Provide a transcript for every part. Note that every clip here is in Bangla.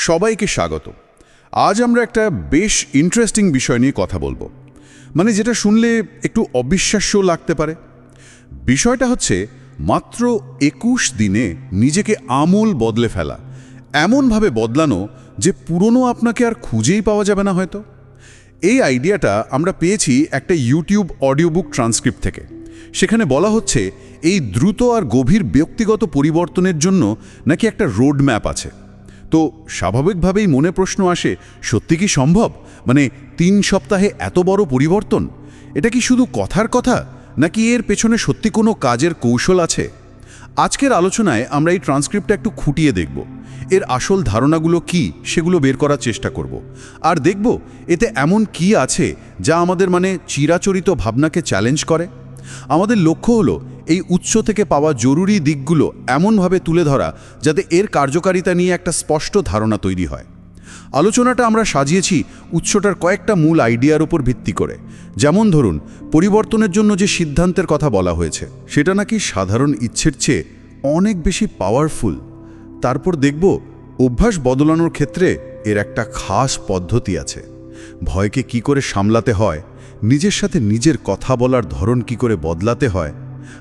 সবাইকে স্বাগত। আজ আমরা একটা বেশ ইন্টারেস্টিং বিষয় নিয়ে কথা বলব। মানে যেটা শুনলে একটু অবিশ্বাস্য লাগতে পারে। বিষয়টা হচ্ছে, মাত্র একুশ দিনে নিজেকে আমূল বদলে ফেলা। এমনভাবে বদলানো যে পুরনো আপনাকে আর খুঁজেই পাওয়া যাবে না হয়তো। এই আইডিয়াটা আমরা পেয়েছি একটা ইউটিউব অডিও বুক ট্রান্সক্রিপ্ট থেকে। সেখানে বলা হচ্ছে, এই দ্রুত আর গভীর ব্যক্তিগত পরিবর্তনের জন্য নাকি একটা রোড ম্যাপ আছে। তো স্বাভাবিকভাবেই মনে প্রশ্ন আসে, সত্যি কি সম্ভব? মানে তিন সপ্তাহে এত বড় পরিবর্তন? এটা কি শুধু কথার কথা? নাকি এর পেছনে সত্যি কোনো কাজের কৌশল আছে? আজকের আলোচনায় আমরা এই ট্রান্সক্রিপ্টটা একটু খুঁটিয়ে দেখব। এর আসল ধারণাগুলো কি, সেগুলো বের করার চেষ্টা করব। আর দেখব এতে এমন কি আছে যা আমাদের মানে চিরাচরিত ভাবনাকে চ্যালেঞ্জ করে? আমাদের লক্ষ্য হলো এই উৎস থেকে পাওয়া জরুরি দিকগুলো এমনভাবে তুলে ধরা যাতে এর কার্যকারিতা নিয়ে একটা স্পষ্ট ধারণা তৈরি হয়। আলোচনাটা আমরা সাজিয়েছি উৎসটার কয়েকটা মূল আইডিয়ার উপর ভিত্তি করে। যেমন ধরুন, পরিবর্তনের জন্য যে সিদ্ধান্তের কথা বলা হয়েছে, সেটা নাকি সাধারণ ইচ্ছের চেয়ে অনেক বেশি পাওয়ারফুল তারপর দেখব অভ্যাস বদলানোর ক্ষেত্রে এর একটা খাস পদ্ধতি আছে। ভয়কে কি করে সামলাতে হয় নিজের সাথে নিজের কথা বলার ধরন কি করে বদলাতে হয়?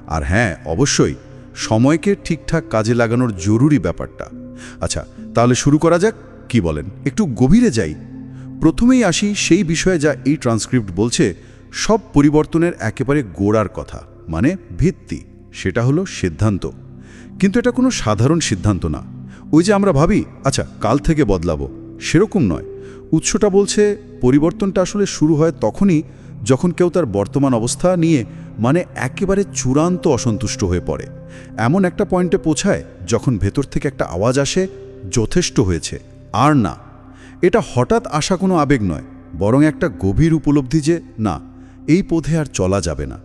আর হ্যাঁ অবশ্যই, সময়কে ঠিকঠাক কাজে লাগানোর জরুরি ব্যাপারটা। আচ্ছা তাহলে শুরু করা যাক। কি বলেন? একটু গভীরে যাই। প্রথমেই আসি সেই বিষয়ে যা এই ট্রান্সক্রিপ্ট বলছে, সব পরিবর্তনের একেবারে গোড়ার কথা মানে ভিত্তি। সেটা হলো সিদ্ধান্ত। কিন্তু এটা কোনো সাধারণ সিদ্ধান্ত না। ওই যে আমরা ভাবি আচ্ছা কাল থেকে বদলাবো। সেরকম নয়। উৎসটা বলছে, পরিবর্তনটা আসলে শুরু হয় তখনই যখন কেউ তার বর্তমান অবস্থা নিয়ে মানে একেবারে চূড়ান্ত অসন্তুষ্ট হয়ে পড়ে। এমন একটা পয়েন্টে পৌঁছায় যখন ভেতর থেকে একটা আওয়াজ আসে, যথেষ্ট হয়েছে। আর না, এটা হঠাৎ আসা কোনো আবেগ নয়, বরং একটা গভীর উপলব্ধি যে, না, এই পথে আর চলা যাবে না।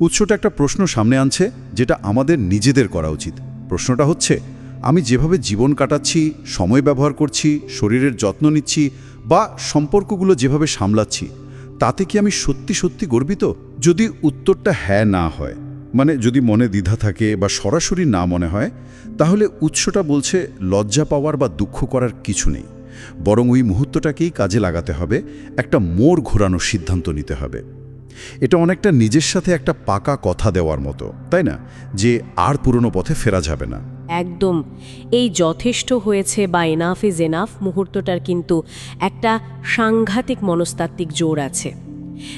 উৎসটা একটা প্রশ্ন সামনে আনছে যেটা আমাদের নিজেদের করা উচিত। প্রশ্নটা হচ্ছে, আমি যেভাবে জীবন কাটাচ্ছি, সময় ব্যবহার করছি, শরীরের যত্ন নিচ্ছি বা সম্পর্কগুলো যেভাবে সামলাচ্ছি তাতে কি আমি সত্যি সত্যি গর্বিত? যদি উত্তরটা হ্যাঁ না হয় মানে যদি মনে দ্বিধা থাকে বা সরাসরি না মনে হয়, তাহলে উৎসটা বলছে লজ্জা পাওয়ার বা দুঃখ করার কিছু নেই। বরং ওই মুহূর্তটাকেই কাজে লাগাতে হবে, একটা মোড় ঘোরানোর সিদ্ধান্ত নিতে হবে। এটা অনেকটা নিজের সাথে একটা পাকা কথা দেওয়ার মতো, তাই না? যে আর পুরনো পথে ফেরা যাবে না। একদম। এই যথেষ্ট হয়েছে বা এনাফ ইজ এনাফ মুহূর্তটার কিন্তু একটা সাংঘাতিক মনস্তাত্ত্বিক জোর আছে।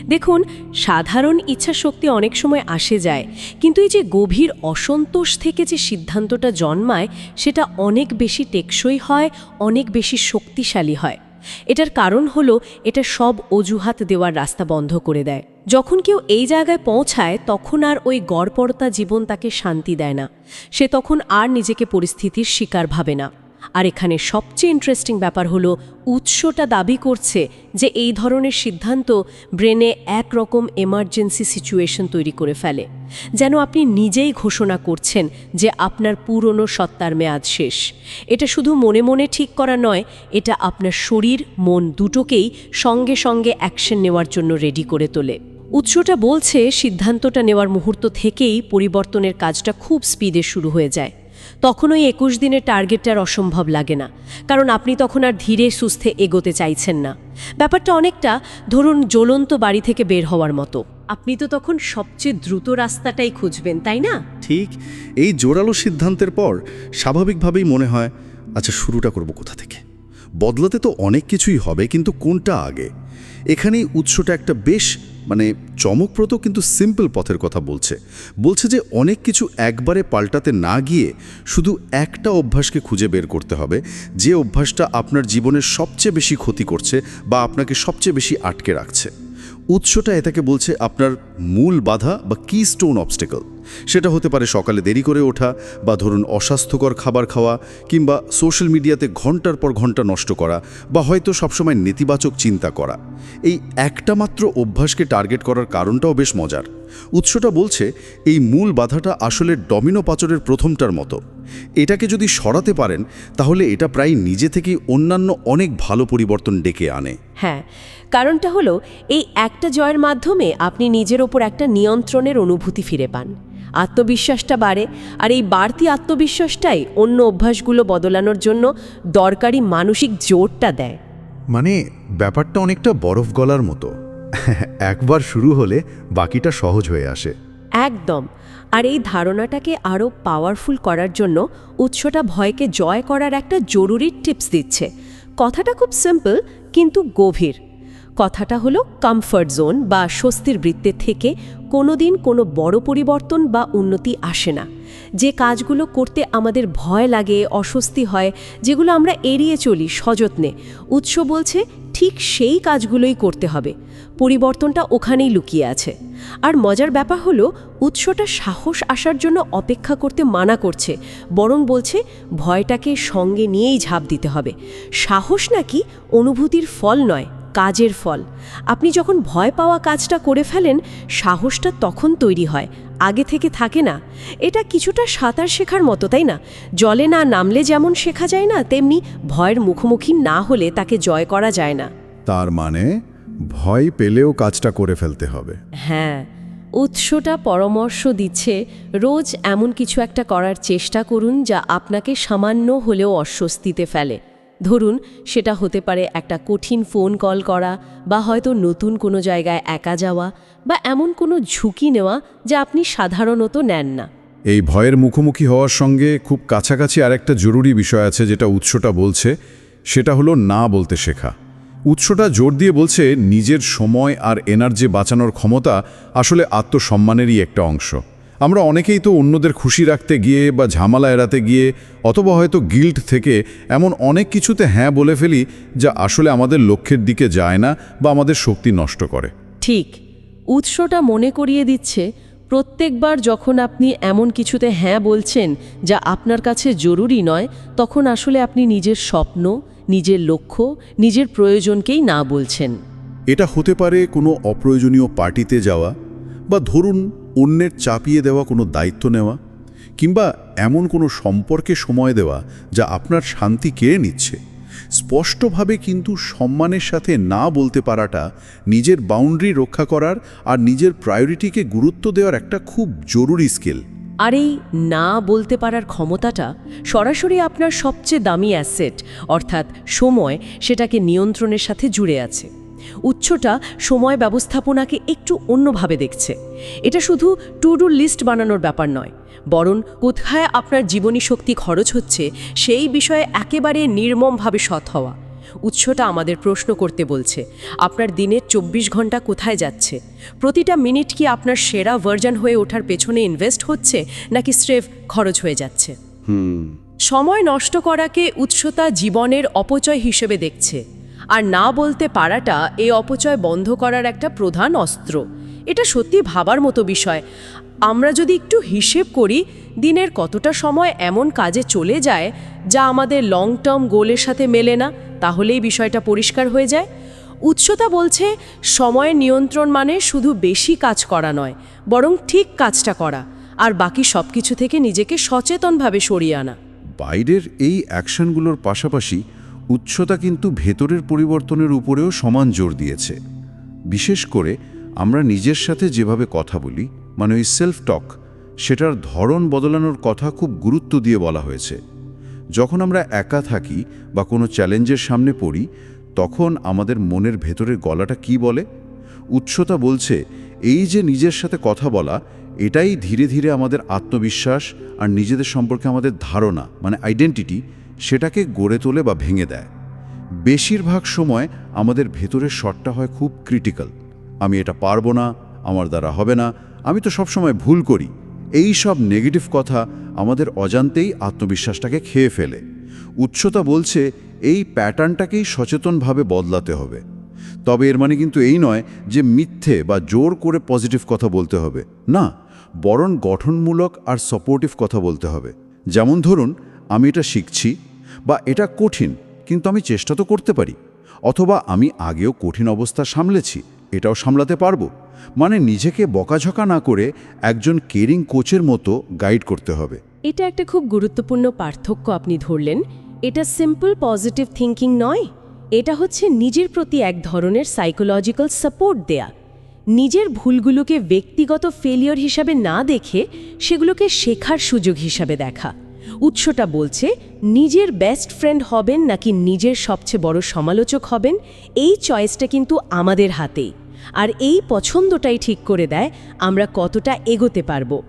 দেখুন, সাধারণ ইচ্ছা শক্তি অনেক সময় আসে যায়, কিন্তু এই যে গভীর অসন্তোষ থেকে যে সিদ্ধান্তটা জন্মায়, সেটা অনেক বেশি টেকসই হয়, অনেক বেশি শক্তিশালী হয়। এটার কারণ হলো এটা সব অজুহাত দেওয়ার রাস্তা বন্ধ করে দেয়। যখন কেউ এই জায়গায় পৌঁছায়, তখন আর ওই গড়পড়তা জীবন তাকে শান্তি দেয় না। সে তখন আর নিজেকে পরিস্থিতির শিকার ভাবে না। আর এখানে সবচেয়ে ইন্টারেস্টিং ব্যাপার হলো, উৎসটা দাবি করছে যে এই ধরনের সিদ্ধান্ত ব্রেনে একরকম এমার্জেন্সি সিচুয়েশন তৈরি করে ফেলে। যেন আপনি নিজেই ঘোষণা করছেন যে আপনার পুরনো সত্তার মেয়াদ শেষ। এটা শুধু মনে মনে ঠিক করা নয়, এটা আপনার শরীর, মন দুটোকেই সঙ্গে সঙ্গে অ্যাকশন নেওয়ার জন্য রেডি করে তোলে। উৎসটা বলছে, সিদ্ধান্তটা নেওয়ার মুহূর্ত থেকেই পরিবর্তনের কাজটা খুব স্পিডে শুরু হয়ে যায়। তখন ওই একুশ দিনের টার্গেটটার অসম্ভব লাগে না। কারণ আপনি তখন আর ধীরে সুস্থে এগোতে চাইছেন না। ব্যাপারটা অনেকটা ধরুন জ্বলন্ত বাড়ি থেকে বের হওয়ার মতো। আপনি তো তখন সবচেয়ে দ্রুত রাস্তাটাই খুঁজবেন, তাই না? ঠিক, এই জোরালো সিদ্ধান্তের পর স্বাভাবিকভাবেই মনে হয় আচ্ছা শুরুটা করব কোথা থেকে? বদলাতে তো অনেক কিছুই হবে, কিন্তু কোনটা আগে? এখানেই উৎসটা একটা বেশ মানে চমকপ্রদ কিন্তু সিম্পল পথের কথা বলছে। বলছে যে অনেক কিছু একবারে পাল্টাতে না গিয়ে শুধু একটা অভ্যাসকে খুঁজে বের করতে হবে, যে অভ্যাসটা আপনার জীবনের সবচেয়ে বেশি ক্ষতি করছে বা আপনাকে সবচেয়ে বেশি আটকে রাখছে। উৎসটা এটাকে বলছে আপনার মূল বাধা বা কি স্টোন অবস্টেকল সেটা হতে পারে সকালে দেরি করে ওঠা বা ধরুন অস্বাস্থ্যকর খাবার খাওয়া কিংবা সোশ্যাল মিডিয়াতে ঘণ্টার পর ঘণ্টা নষ্ট করা বা হয়তো সবসময় নেতিবাচক চিন্তা করা। এই একটা মাত্র অভ্যাসকে টার্গেট করার কারণটাও বেশ মজার। উৎসটা বলছে, এই মূল বাধাটা আসলে ডমিনো পাচরের প্রথমটার মতো। এটাকে যদি সরাতে পারেন, তাহলে এটা প্রায় নিজে থেকেই অন্যান্য অনেক ভালো পরিবর্তন ডেকে আনে। হ্যাঁ কারণটা হলো, এই একটা জয়ের মাধ্যমে আপনি নিজের ওপর একটা নিয়ন্ত্রণের অনুভূতি ফিরে পান। আত্মবিশ্বাসটা বাড়ে আর এই বাড়তি আত্মবিশ্বাসটাই অন্য অভ্যাসগুলো বদলানোর জন্য দরকারি মানসিক জোরটা দেয়। মানে ব্যাপারটা অনেকটা বরফ গলার মতো। একবার শুরু হলে বাকিটা সহজ হয়ে আসে। একদম। আর এই ধারণাটাকে আরও পাওয়ারফুল করার জন্য উৎসটা ভয়কে জয় করার একটা জরুরি টিপস দিচ্ছে। কথাটা খুব সিম্পল কিন্তু গভীর। কথাটা হলো কমফর্ট জোন বা স্বস্তির বৃত্তের থেকে কোনোদিন কোনো বড় পরিবর্তন বা উন্নতি আসে না। যে কাজগুলো করতে আমাদের ভয় লাগে, অস্বস্তি হয়, যেগুলো আমরা এড়িয়ে চলি সযত্নে, উৎস বলছে ঠিক সেই কাজগুলোই করতে হবে। পরিবর্তনটা ওখানেই লুকিয়ে আছে। আর মজার ব্যাপার হলো উৎসটা সাহস আসার জন্য অপেক্ষা করতে মানা করছে, বরং বলছে ভয়টাকে সঙ্গে নিয়েই ঝাঁপ দিতে হবে। সাহস নাকি অনুভূতির ফল নয়। কাজের ফল। আপনি যখন ভয় পাওয়া কাজটা করে ফেলেন সাহসটা তখন তৈরি হয় আগে থেকে থাকে না। এটা কিছুটা সাঁতার শেখার মতো তাই না? জলে না নামলে যেমন শেখা যায় না তেমনি ভয়ের মুখোমুখি না হলে তাকে জয় করা যায় না। তার মানে ভয় পেলেও কাজটা করে ফেলতে হবে। হ্যাঁ উৎসটা পরামর্শ দিচ্ছে রোজ এমন কিছু একটা করার চেষ্টা করুন যা আপনাকে সামান্য হলেও অস্বস্তিতে ফেলে। ধরুন, সেটা হতে পারে একটা কঠিন ফোন কল করা বা হয়তো নতুন কোনো জায়গায় একা যাওয়া বা এমন কোনো ঝুঁকি নেওয়া যা আপনি সাধারণত নেন না। এই ভয়ের মুখোমুখি হওয়ার সঙ্গে খুব কাছাকাছি আরেকটা জরুরি বিষয় আছে যেটা উৎসটা বলছে, সেটা হলো না বলতে শেখা। উৎসটা জোর দিয়ে বলছে নিজের সময় আর এনার্জি বাঁচানোর ক্ষমতা আসলে আত্মসম্মানেরই একটা অংশ। আমরা অনেকেই তো অন্যদের খুশি রাখতে গিয়ে বা ঝামেলা এড়াতে গিয়ে অথবা হয়তো গিল্ট থেকে এমন অনেক কিছুতে হ্যাঁ বলে ফেলি যা আসলে আমাদের লক্ষ্যের দিকে যায় না বা আমাদের শক্তি নষ্ট করে। ঠিক। উৎসটা মনে করিয়ে দিচ্ছে প্রত্যেকবার যখন আপনি এমন কিছুতে হ্যাঁ বলছেন যা আপনার কাছে জরুরি নয় তখন আসলে আপনি নিজের স্বপ্ন নিজের লক্ষ্য নিজের প্রয়োজনকেই না বলছেন। এটা হতে পারে কোনো অপ্রয়োজনীয় পার্টিতে যাওয়া বা ধরুন অন্যের চাপিয়ে দেওয়া কোনো দায়িত্ব নেওয়া কিংবা এমন কোনো সম্পর্কে সময় দেওয়া যা আপনার শান্তি কেড়ে নিচ্ছে। স্পষ্টভাবে কিন্তু সম্মানের সাথে না বলতে পারাটা নিজের বাউন্ডারি রক্ষা করার আর নিজের প্রায়োরিটিকে গুরুত্ব দেওয়ার একটা খুব জরুরি স্কিল আর এই না বলতে পারার ক্ষমতাটা সরাসরি আপনার সবচেয়ে দামি অ্যাসেট অর্থাৎ সময়, সেটাকে নিয়ন্ত্রণের সাথে জুড়ে আছে। উচ্চটা সময় ব্যবস্থাপনাকে একটু অন্যভাবে দেখছে। এটা শুধু টু ডু লিস্ট বানানোর ব্যাপার নয় বরং কোথায় আপনার জীবনী শক্তি খরচ হচ্ছে সেই বিষয়ে একেবারে নির্মমভাবে সৎ হওয়া। উৎসটা আমাদের প্রশ্ন করতে বলছে আপনার দিনের চব্বিশ ঘণ্টা কোথায় যাচ্ছে? প্রতিটা মিনিট কি আপনার সেরা ভার্জন হয়ে ওঠার পেছনে ইনভেস্ট হচ্ছে নাকি স্রেফ খরচ হয়ে যাচ্ছে? সময় নষ্ট করাকে উৎসতা জীবনের অপচয় হিসেবে দেখছে। আর না বলতে পারাটা এই অপচয় বন্ধ করার একটা প্রধান অস্ত্র। এটা সত্যি ভাবার মতো বিষয়। আমরা যদি একটু হিসেব করি, দিনের কতটা সময় এমন কাজে চলে যায় যা আমাদের লং টার্ম গোলের সাথে মেলে না, তাহলেই বিষয়টা পরিষ্কার হয়ে যায়। উৎসতা বলছে সময়ের নিয়ন্ত্রণ মানে শুধু বেশি কাজ করা নয়, বরং ঠিক কাজটা করা, আর বাকি সব কিছু থেকে নিজেকে সচেতনভাবে সরিয়ে আনা। বাইরের এই অ্যাকশনগুলোর পাশাপাশি উচ্চতা কিন্তু ভেতরের পরিবর্তনের উপরেও সমান জোর দিয়েছে। বিশেষ করে আমরা নিজের সাথে যেভাবে কথা বলি মানে ওই সেলফ টক সেটার ধরন বদলানোর কথা খুব গুরুত্ব দিয়ে বলা হয়েছে। যখন আমরা একা থাকি বা কোনো চ্যালেঞ্জের সামনে পড়ি, তখন আমাদের মনের ভেতরের গলাটা কি বলে? উৎসতা বলছে, এই যে নিজের সাথে কথা বলা, এটাই ধীরে ধীরে আমাদের আত্মবিশ্বাস আর নিজেদের সম্পর্কে আমাদের ধারণা মানে আইডেন্টিটি সেটাকে গড়ে তোলে বা ভেঙে দেয়। বেশিরভাগ সময় আমাদের ভেতরের শটটা হয় খুব ক্রিটিক্যাল আমি এটা পারব না, আমার দ্বারা হবে না, আমি তো সবসময় ভুল করি। এই সব নেগেটিভ কথা আমাদের অজান্তেই আত্মবিশ্বাসটাকে খেয়ে ফেলে। উচ্চতা বলছে এই প্যাটার্নটাকেই সচেতনভাবে বদলাতে হবে। তবে এর মানে কিন্তু এই নয় যে মিথ্যে বা জোর করে পজিটিভ কথা বলতে হবে। না, বরং গঠনমূলক আর সাপোর্টিভ কথা বলতে হবে। যেমন ধরুন, আমি এটা শিখছি বা এটা কঠিন, কিন্তু আমি চেষ্টা তো করতে পারি। অথবা আমি আগেও কঠিন অবস্থা সামলেছি, এটাও সামলাতে পারব। মানে নিজেকে বকাঝকা না করে একজন কেরিং কোচের মতো গাইড করতে হবে। এটা একটা খুব গুরুত্বপূর্ণ পার্থক্য আপনি ধরলেন। এটা সিম্পল পজিটিভ থিঙ্কিং নয়। এটা হচ্ছে নিজের প্রতি এক ধরনের সাইকোলজিক্যাল সাপোর্ট দেয়া। নিজের ভুলগুলোকে ব্যক্তিগত ফেলিওর হিসাবে না দেখে সেগুলোকে শেখার সুযোগ হিসাবে দেখা। উৎসটা বলছে, নিজের বেস্ট ফ্রেন্ড হবেন নাকি নিজের সবচেয়ে বড় সমালোচক হবেন? এই চয়েসটা কিন্তু আমাদের হাতেই আর এই পছন্দটাই ঠিক করে দেয় আমরা কতটা এগোতে পারব।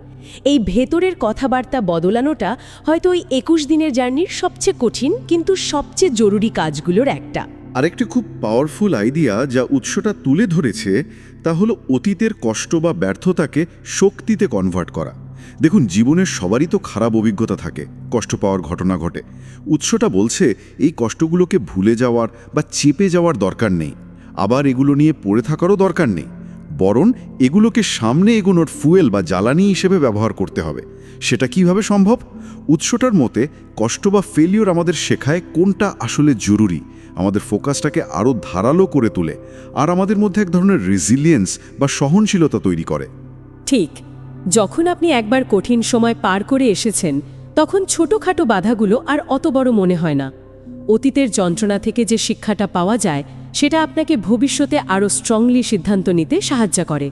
এই ভেতরের কথাবার্তা বদলানোটা হয়তো ওই একুশ দিনের জার্নির সবচেয়ে কঠিন কিন্তু সবচেয়ে জরুরি কাজগুলোর একটা। আরেকটি খুব পাওয়ারফুল আইডিয়া যা উৎসটা তুলে ধরেছে তা হলো অতীতের কষ্ট বা ব্যর্থতাকে শক্তিতে কনভার্ট করা। দেখুন, জীবনের সবারই তো খারাপ অভিজ্ঞতা থাকে, কষ্ট পাওয়ার ঘটনা ঘটে। উৎসটা বলছে, এই কষ্টগুলোকে ভুলে যাওয়ার বা চেপে যাওয়ার দরকার নেই। আবার এগুলো নিয়ে পড়ে থাকারও দরকার নেই। বরং এগুলোকে সামনে এগোনোর ফুয়েল বা জ্বালানি হিসেবে ব্যবহার করতে হবে। সেটা কীভাবে সম্ভব? উৎসটার মতে, কষ্ট বা ফেলিওর আমাদের শেখায় কোনটা আসলে জরুরি, আমাদের ফোকাসটাকে আরও ধারালো করে তোলে, আর আমাদের মধ্যে এক ধরনের রেজিলিয়েন্স বা সহনশীলতা তৈরি করে। ঠিক। যখন আপনি একবার কঠিন সময় পার করে এসেছেন, তখন ছোটখাটো বাধাগুলো আর অত বড় মনে হয় না। অতীতের যন্ত্রণা থেকে যে শিক্ষাটা পাওয়া যায়, সেটা আপনাকে ভবিষ্যতে আরও স্ট্রংলি সিদ্ধান্ত নিতে সাহায্য করে।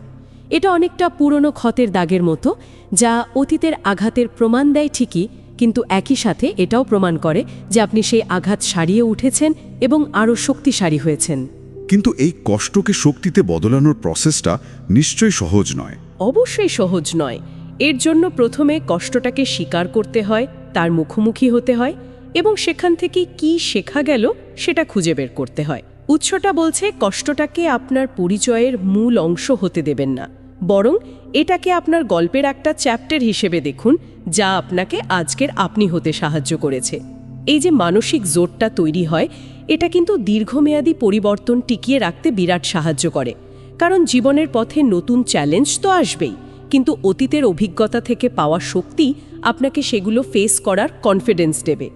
এটা অনেকটা পুরনো ক্ষতের দাগের মতো, যা অতীতের আঘাতের প্রমাণ দেয় ঠিকই, কিন্তু একই সাথে এটাও প্রমাণ করে যে আপনি সেই আঘাত সারিয়ে উঠেছেন এবং আরও শক্তিশালী হয়েছেন। কিন্তু এই কষ্টকে শক্তিতে বদলানোর প্রসেসটা নিশ্চয়ই সহজ নয়। অবশ্যই সহজ নয়। এর জন্য প্রথমে কষ্টটাকে স্বীকার করতে হয়, তার মুখোমুখি হতে হয় এবং সেখান থেকে কি শেখা গেল সেটা খুঁজে বের করতে হয়। উৎসটা বলছে কষ্টটাকে আপনার পরিচয়ের মূল অংশ হতে দেবেন না। বরং এটাকে আপনার গল্পের একটা চ্যাপ্টার হিসেবে দেখুন, যা আপনাকে আজকের আপনি হতে সাহায্য করেছে। এই যে মানসিক জোরটা তৈরি হয়, এটা কিন্তু দীর্ঘমেয়াদী পরিবর্তন টিকিয়ে রাখতে বিরাট সাহায্য করে। কারণ জীবনের পথে নতুন চ্যালেঞ্জ তো আসবেই, কিন্তু অতীতের অভিজ্ঞতা থেকে পাওয়া শক্তি আপনাকে সেগুলো ফেস করার কনফিডেন্স দেবে।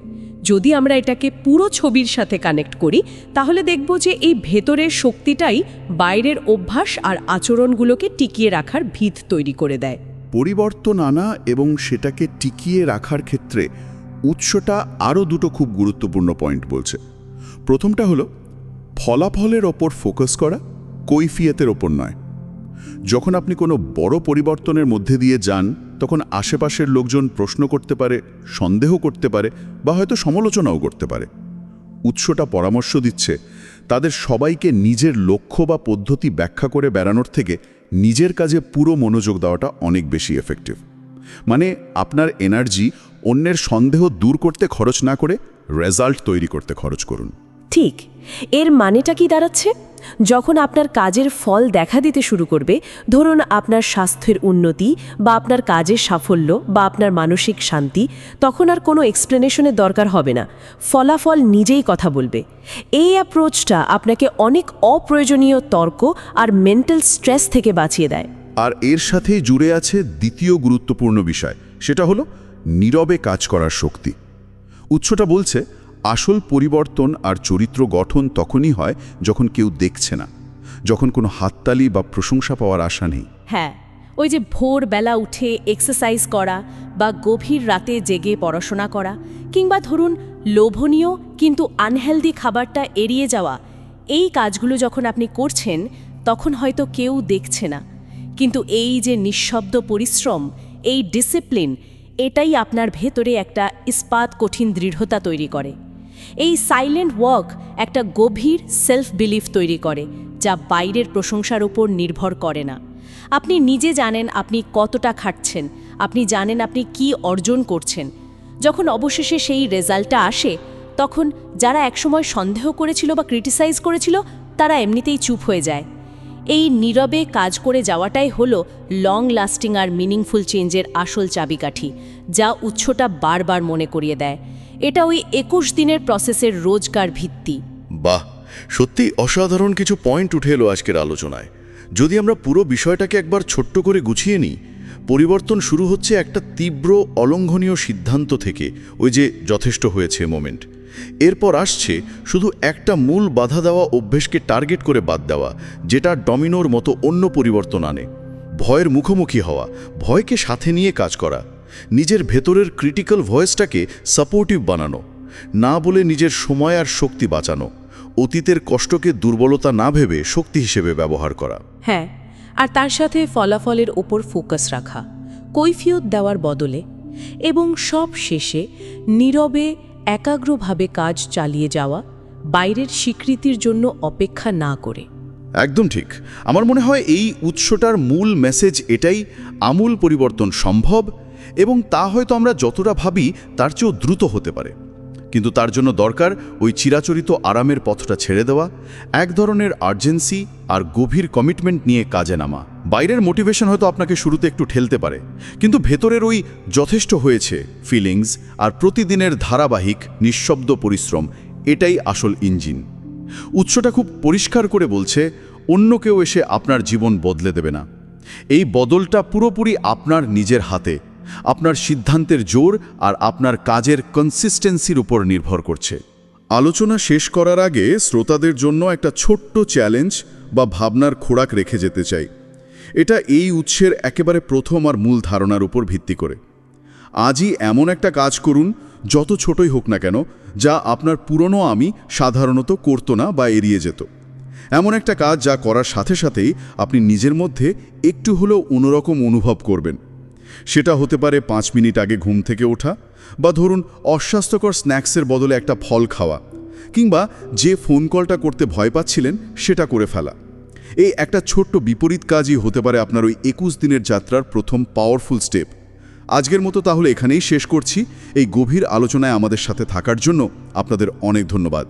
যদি আমরা এটাকে পুরো ছবির সাথে কানেক্ট করি, তাহলে দেখব যে এই ভেতরের শক্তিটাই বাইরের অভ্যাস আর আচরণগুলোকে টিকিয়ে রাখার ভিত তৈরি করে দেয়। পরিবর্তন আনা এবং সেটাকে টিকিয়ে রাখার ক্ষেত্রে উৎসটা আরও দুটো খুব গুরুত্বপূর্ণ পয়েন্ট বলছে। প্রথমটা হলো, ফলাফলের ওপর ফোকাস করা কৈফিয়তের ওপর নয়। যখন আপনি কোনো বড় পরিবর্তনের মধ্যে দিয়ে যান, তখন আশেপাশের লোকজন প্রশ্ন করতে পারে, সন্দেহ করতে পারে বা হয়তো সমালোচনাও করতে পারে। উৎসটা পরামর্শ দিচ্ছে, তাদের সবাইকে নিজের লক্ষ্য বা পদ্ধতি ব্যাখ্যা করে বেড়ানোর থেকে নিজের কাজে পুরো মনোযোগ দেওয়াটা অনেক বেশি এফেক্টিভ মানে আপনার এনার্জি অন্যের সন্দেহ দূর করতে খরচ না করে রেজাল্ট তৈরি করতে খরচ করুন। ঠিক, এর মানেটা কি দাঁড়াচ্ছে? যখন আপনার কাজের ফল দেখা দিতে শুরু করবে, ধরুন আপনার স্বাস্থ্যের উন্নতি বা আপনার কাজের সাফল্য বা আপনার মানসিক শান্তি, তখন আর কোনো এক্সপ্লেনেশনের দরকার হবে না। ফলাফল নিজেই কথা বলবে। এই অ্যাপ্রোচটা আপনাকে অনেক অপ্রয়োজনীয় তর্ক আর মেন্টাল স্ট্রেস থেকে বাঁচিয়ে দেয়। আর এর সাথে জুড়ে আছে দ্বিতীয় গুরুত্বপূর্ণ বিষয়, সেটা হলো নীরবে কাজ করার শক্তি। উৎসটা বলছে আসল পরিবর্তন আর চরিত্র গঠন তখনই হয় যখন কেউ দেখছে না, যখন কোনো হাততালি বা প্রশংসা পাওয়ার আশা নেই। হ্যাঁ ওই যে ভোরবেলা উঠে এক্সারসাইজ করা বা গভীর রাতে জেগে পড়াশোনা করা কিংবা ধরুন লোভনীয় কিন্তু আনহেলদি খাবারটা এড়িয়ে যাওয়া, এই কাজগুলো যখন আপনি করছেন তখন হয়তো কেউ দেখছে না। কিন্তু এই যে নিঃশব্দ পরিশ্রম, এই ডিসিপ্লিন এটাই আপনার ভেতরে একটা ইস্পাত কঠিন দৃঢ়তা তৈরি করে। এই সাইলেন্ট ওয়ার্ক একটা গভীর সেলফ বিলিফ তৈরি করে, যা বাইরের প্রশংসার উপর নির্ভর করে না। আপনি নিজে জানেন আপনি কতটা খাটছেন, আপনি জানেন আপনি কি অর্জন করছেন। যখন অবশেষে সেই রেজাল্টটা আসে, তখন যারা একসময় সন্দেহ করেছিল বা ক্রিটিসাইজ করেছিল, তারা এমনিতেই চুপ হয়ে যায়। এই নীরবে কাজ করে যাওয়াটাই হলো লং লাস্টিং আর মিনিংফুল চেঞ্জের আসল চাবিকাঠি, যা উৎসটা বারবার মনে করিয়ে দেয়। এটা ওই একুশ দিনের প্রসেসের রোজকার ভিত্তি। বাহ, সত্যি অসাধারণ কিছু পয়েন্ট উঠে এলো আজকের আলোচনায়। যদি আমরা পুরো বিষয়টাকে একবার ছোট্ট করে গুছিয়ে নিই, পরিবর্তন শুরু হচ্ছে একটা তীব্র অলঙ্ঘনীয় সিদ্ধান্ত থেকে, ওই যে যথেষ্ট হয়েছে মোমেন্ট এরপর আসছে শুধু একটা মূল বাধা দেওয়া অভ্যেসকে টার্গেট করে বাদ দেওয়া, যেটা ডমিনোর মতো অন্য পরিবর্তন আনে। ভয়ের মুখোমুখি হওয়া, ভয়কে সাথে নিয়ে কাজ করা। নিজের ভেতরের ক্রিটিক্যাল ভয়েসটাকে সাপোর্টিভ বানানো না বলে নিজের সময় আর শক্তি বাঁচানো অতীতের কষ্টকে দুর্বলতা না ভেবে শক্তি হিসেবে ব্যবহার করা। হ্যাঁ আর তার সাথে ফলাফলের ওপর ফোকাস রাখা কৈফিয়ত দেওয়ার বদলে এবং সব শেষে নীরবে একাগ্রভাবে কাজ চালিয়ে যাওয়া বাইরের স্বীকৃতির জন্য অপেক্ষা না করে। একদম ঠিক। আমার মনে হয় এই উৎসটার মূল মেসেজ এটাই আমূল পরিবর্তন সম্ভব এবং তা হয়তো আমরা যতটা ভাবি, তার চেয়েও দ্রুত হতে পারে। কিন্তু তার জন্য দরকার ওই চিরাচরিত আরামের পথটা ছেড়ে দেওয়া, এক ধরনের আর্জেন্সি আর গভীর কমিটমেন্ট নিয়ে কাজে নামা। বাইরের মোটিভেশন হয়তো আপনাকে শুরুতে একটু ঠেলতে পারে, কিন্তু ভেতরের ওই যথেষ্ট হয়েছে ফিলিংস আর প্রতিদিনের ধারাবাহিক, নিঃশব্দ পরিশ্রম, এটাই আসল ইঞ্জিন উৎসটা খুব পরিষ্কার করে বলছে, অন্য কেউ এসে আপনার জীবন বদলে দেবে না। এই বদলটা পুরোপুরি আপনার নিজের হাতে আপনার সিদ্ধান্তের জোর আর আপনার কাজের কনসিস্টেন্সির উপর নির্ভর করছে। আলোচনা শেষ করার আগে শ্রোতাদের জন্য একটা ছোট্ট চ্যালেঞ্জ বা ভাবনার খোরাক রেখে যেতে চাই। এটা এই উৎসের একেবারে প্রথম আর মূল ধারণার উপর ভিত্তি করে। আজই এমন একটা কাজ করুন, যত ছোটই হোক না কেন, যা আপনার পুরনো আমি সাধারণত করত না বা এড়িয়ে যেত। এমন একটা কাজ যা করার সাথে সাথেই আপনি নিজের মধ্যে একটু হলেও অন্যরকম অনুভব করবেন। সেটা হতে পারে পাঁচ মিনিট আগে ঘুম থেকে ওঠা বা ধরুন অস্বাস্থ্যকর স্ন্যাক্সের বদলে একটা ফল খাওয়া কিংবা যে ফোন কলটা করতে ভয় পাচ্ছিলেন সেটা করে ফেলা। এই একটা ছোট্ট বিপরীত কাজই হতে পারে আপনার ওই একুশ দিনের যাত্রার প্রথম পাওয়ারফুল স্টেপ আজকের মতো তাহলে এখানেই শেষ করছি। এই গভীর আলোচনায় আমাদের সাথে থাকার জন্য আপনাদের অনেক ধন্যবাদ।